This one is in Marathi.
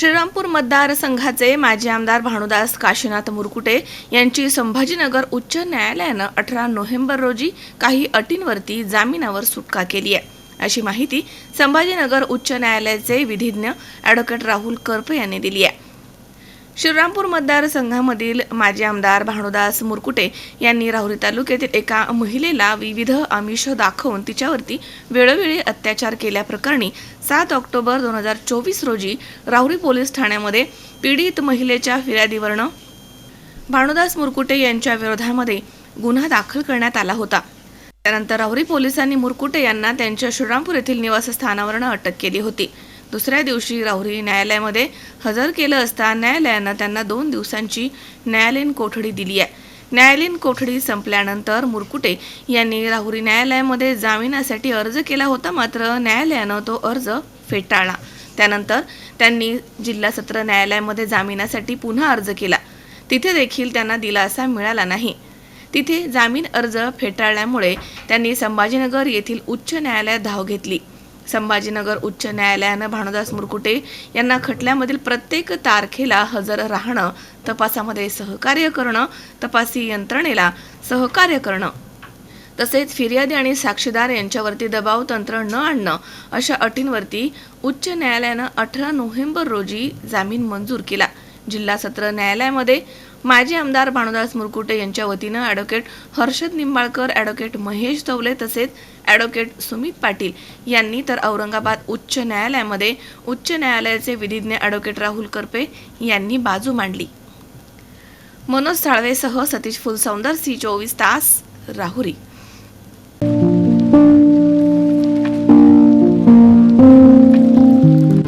श्रीरामपूर मतदारसंघाचे माजी आमदार भानुदास काशीनाथ मुरकुटे यांची संभाजीनगर उच्च न्यायालयानं अठरा नोव्हेंबर रोजी काही अटींवरती जामिनावर सुटका केली आहे. अशी माहिती संभाजीनगर उच्च न्यायालयाचे विधिज्ञ ॲडव्होकेट राहुल करपे यांनी दिली आहे. श्रीरामपूर मतदारसंघामधील माजी आमदार भानुदास मुरकुटे यांनी राहुरी तालुक्यातील एका महिलेला विविध आमिष दाखवून तिच्यावरती वेळोवेळी अत्याचार केल्याप्रकरणी सात ऑक्टोबर दोन हजार चोवीस रोजी राहुरी पोलीस ठाण्यामध्ये पीडित महिलेच्या फिर्यादीवरनं भानुदास मुरकुटे यांच्या विरोधामध्ये गुन्हा दाखल करण्यात आला होता. त्यानंतर राहुरी पोलिसांनी मुरकुटे यांना त्यांच्या श्रीरामपूर येथील निवासस्थानावरनं अटक केली होती. दुसऱ्या दिवशी राहुरी न्यायालयामध्ये हजर केलं असता न्यायालयानं त्यांना दोन दिवसांची न्यायालयीन कोठडी दिली आहे. न्यायालयीन कोठडी संपल्यानंतर मुरकुटे यांनी राहुरी न्यायालयामध्ये जामिनासाठी अर्ज केला होता मात्र न्यायालयानं तो अर्ज फेटाळला. त्यानंतर त्यांनी जिल्हा सत्र न्यायालयामध्ये जामिनासाठी पुन्हा अर्ज केला. तिथे देखील त्यांना दिलासा मिळाला नाही. तिथे जामीन अर्ज फेटाळल्यामुळे त्यांनी संभाजीनगर येथील उच्च न्यायालयात धाव घेतली. संभाजीनगर उच्च न्यायालयानं भानुदास मुरकुटे यांना खटल्यामधील प्रत्येक तारखेला हजर राहणं तपासामध्ये सहकार्य करणं तपासी यंत्रणेला सहकार्य करणं. तसेच फिर्यादी आणि साक्षीदार यांच्यावरती दबाव तंत्र न आणणं अशा अटींवरती उच्च न्यायालयानं अठरा नोव्हेंबर रोजी जामीन मंजूर केला. जिल्हा सत्र न्यायालयामध्ये माजी आमदार भानुदास मुरकुटे यांच्या वतीनं ॲडव्होकेट हर्षद निंबाळकर ॲडव्होकेट महेश तवले तसेच ॲडव्होकेट सुमित पाटील यांनी तर औरंगाबाद उच्च न्यायालयामध्ये उच्च न्यायालयाचे विधिज्ञ ॲडव्होकेट राहुल करपे यांनी बाजू मांडली. मनोज साळवेसह सतीश फुलसौंदर सी चोवीस तास राहुरी.